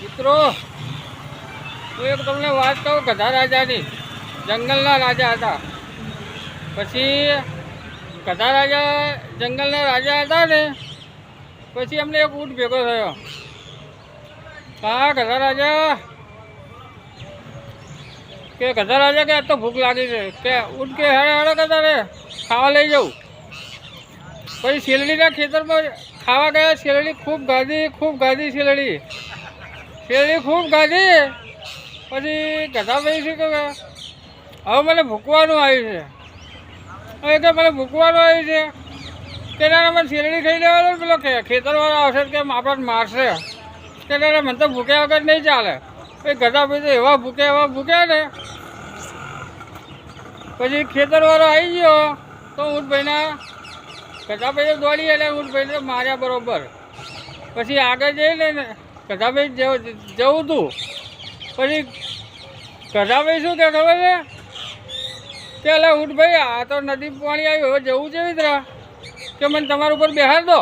મિત્રો, હું એક તમને વાત કહું, ગધા રાજાની, જંગલના રાજા હતા. પછી ગધા રાજા, જંગલના રાજા હતા ને, પછી એમને એક ઊંટ ભેગો થયો. હા ગધા રાજા, કે ગધા રાજા કે તો ભૂખ લાગી છે. કે, ઊંટ કે હેડે હેડે ગધા રે ખાવા લઈ જાઉં પછી શેરડીના ખેતરમાં ખાવા ગયા, શેરડી ખૂબ ગાધી ખૂબ ગાધી શેરડી. શેરડી ખૂબ ગાધી. પછી ગધાભાઈ શું કે હવે મને ભૂકવાનું આવ્યું છે. હવે કે મને ભૂકવાનું આવ્યું છે. તેના મને શેરડી ખાઈ લેવાનો પેલો કે ખેતરવાળો આવશે કે આપણને મારશે? કે ના મને તો ભૂક્યા વગર નહીં ચાલે. પછી ગધાભાઈ તો એવા ભૂક્યા એવા ભૂક્યા ને. પછી ખેતરવાળો આવી ગયો. તો ઊંટભાઈના ગધાભાઈ દોડી એટલે ઊંટભાઈને માર્યા બરોબર. પછી આગળ જઈને ગધાભાઈ જવું હતું પછી ગધાભાઈ શું કે ખબર છે? કે એટલે ઊંટભાઈ આ તો નદી પાણી આવ્યું હવે જવું છે વિતરા કે મને તમારા ઉપર બેહાર દો.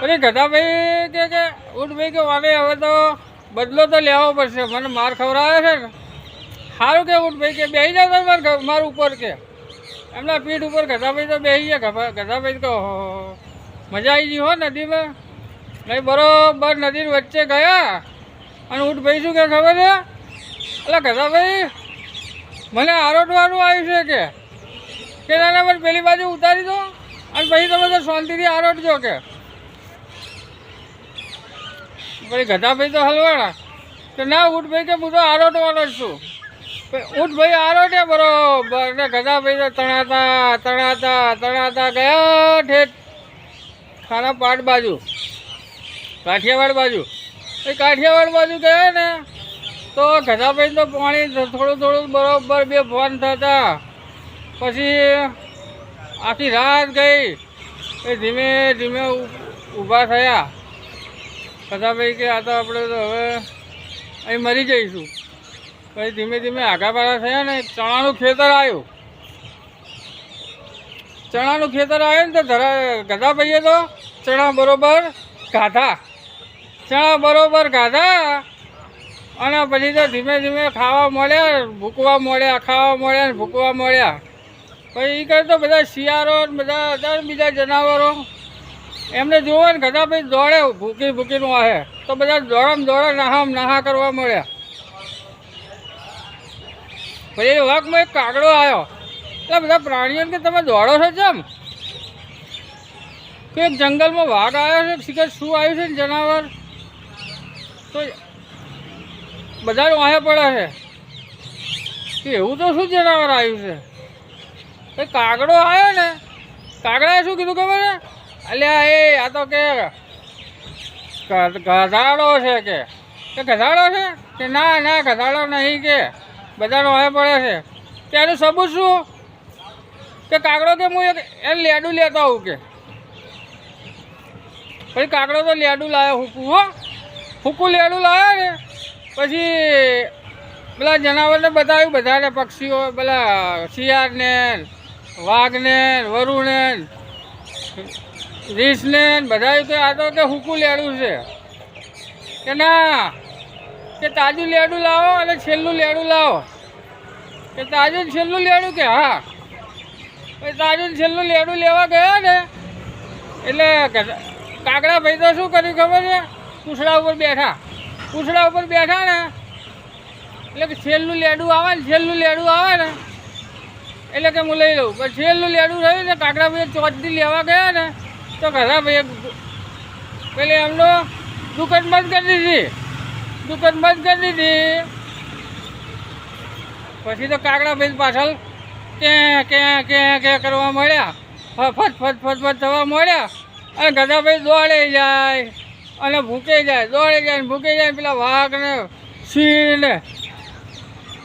પછી ગધાભાઈ કે કે ઉઠભાઈ કે વારે હવે તો બદલો તો લેવો પડશે. મને માર ખવડાવે છે ને. સારું કે ઊંટભાઈ કે બેસી જાવ તમે મારું ઉપર કે. એમના પીઠ ઉપર ગધાભાઈ તો બેસી ગયા ગધાભાઈ તો મજા આવી ગઈ હો નદીમાં. નહીં, બરોબર નદી વચ્ચે ગયા અને ઊંટભાઈ શું કે ખબર છે? એટલે ગધાભાઈ મને આરોટવાનું આવ્યું છે કે. કે ના પણ પેલી બાજુ ઉતારી દો અને પછી તમે તો શાંતિથી આરોટજો કે. પછી ગધાભાઈ તો હલવાણા કે ના ઊંટભાઈ કે હું તો આરોટવાનો જ છું. ઊંટભાઈ આરોટે બરોબર. ને ગધાભાઈ તો તણાતા તણાતા તણાતા ગયા ઠેઠ. ખાના પાટ બાજુ. કાઠિયાવાડ બાજુ. એ કાઠિયાવાડ બાજુ ગયા ને, તો ઘટાભાઈ તો પાણી થોડું થોડું બરોબર બે ફોન થતા. પછી આખી રાત ગઈ. એ ધીમે ધીમે ઊભા થયા. ગધાભાઈ કે, આ તો આપણે તો હવે અહીં મરી જઈશું. પછી ધીમે ધીમે આગા થયા ને, ચણાનું ખેતર આવ્યું ચણાનું ખેતર આવ્યું ને, તો ધરા ગધાભાઈએ તો ચણા બરોબર ગાધા. ચણા બરોબર ગાધા અને પછી તો ધીમે ધીમે ખાવા મળ્યા ભૂકવા મળ્યા, ખાવા મળ્યા ને ભૂકવા મળ્યા. પછી એ કરતો બધા શિયાળો બધા હતા બીજા જનાવરો. એમને જોવો ને ગધા ભાઈ દોડે ભૂકી ભૂકીને આવે તો બધા દોડમ દોડે, નહામ નહા કરવા મળ્યા. પછી વાઘમાં એક કાગડો આવ્યો. એટલે બધા પ્રાણીઓને કે તમે દોડો છો જેમ કે જંગલમાં વાઘ આવ્યો છે, શીખર શું આવ્યું છે ને જનાવર? તો બધા વાહે પડે છે. કે એવું તો શું જનાવર આવ્યું છે? એ કાગડો આવ્યો ને, કાગડાએ શું કીધું ખબર છે? અલ્યા એ, આ તો કે ગધાડો છે કે. કે ગધાડો છે? કે ના ના, ગધાડો નહીં કે. બધા વાહે પડે છે. કે એનું સબૂત શું? કે કાગડો કે હું એ લેડું લેતો આવું કે? પછી કાગડો તો લેડું લાવ્યો હું હો હુકું લેડું લાવે ને? પછી પેલા જનાવરને બતાવ્યું, બધાને, પક્ષીઓ, પેલા શિયાળને, વાઘને વરુને રીસને બધાયું કે આ તો કે હુકું લેડું છે. કે ના, કે તાજું લેડું લાવો અને છેલ્લું લેડું લાવો. કે તાજું છેલ્લું લેડું કે હા? પછી તાજું છેલ્લું લેડું લેવા ગયા ને? એટલે કાગડા ભાઈ તો શું કર્યું ખબર છે? પૂછડા ઉપર બેઠા. પૂછડા ઉપર બેઠા ને, એટલે કે છેલ્લું લેડું આવે ને, છેલ્લું લેડું આવે ને, એટલે કે હું લઈ લઉં. પણ છેલ્લું લેડું રહ્યું ને, કાકડા ચોચથી લેવા ગયા ને, તો ભાઈ પેલી એમનો દુકાન બંધ કરી દીધી. દુકાન બંધ કરી દીધી. પછી તો કાકડા ભાઈ પાછળ કે કે કે કે કરવા મળ્યા. ફટ ફટ ફટ ફટ થવા મળ્યા. અને ગધાભાઈ દોડે જાય. અને ભૂકે જાય, દોડે જાય ભૂકે જાય પેલા વાઘ ને સિંહ ને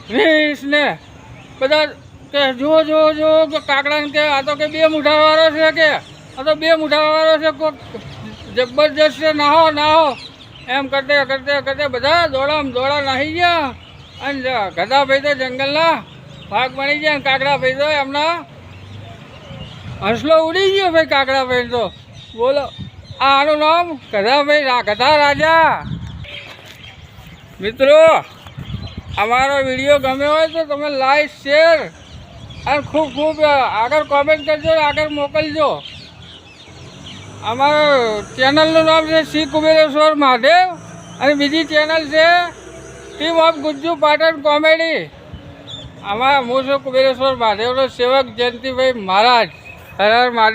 રીસ ને, બધા કે જો જો જો કે કાકડાને કે, આ તો કે બે મુઠાવાળો છે કે, આ તો બે મુઠાવાળો છે, કોક જબરજસ્ત નાહો નાહો. એમ કરતે કરતે કરતે બધા દોડામ દોડા નાહી ગયા અને ગધાભાઈ તો જંગલના ભાગ બની ગયા કાકડા ભાઈ તો એમના હસલો ઉડી ગયો ભાઈ કાકડા ભાઈ તો. બોલો. આનું નામ કધાભાઈ રા ગધા રાજા. મિત્રો, અમારો વીડિયો ગમ્યો હોય તો તમે લાઈક શેર અને ખૂબ ખૂબ આગળ કોમેન્ટ કરજો આગળ મોકલજો. અમારો ચેનલનું નામ છે શ્રી કુબેરેશ્વર મહાદેવ અને બીજી ચેનલ છે team of Gujju Patan comedy આમાં હું છું કુબેરેશ્વર મહાદેવનો સેવક જયંતિભાઈ મહારાજ. હર હર મહાદેવ.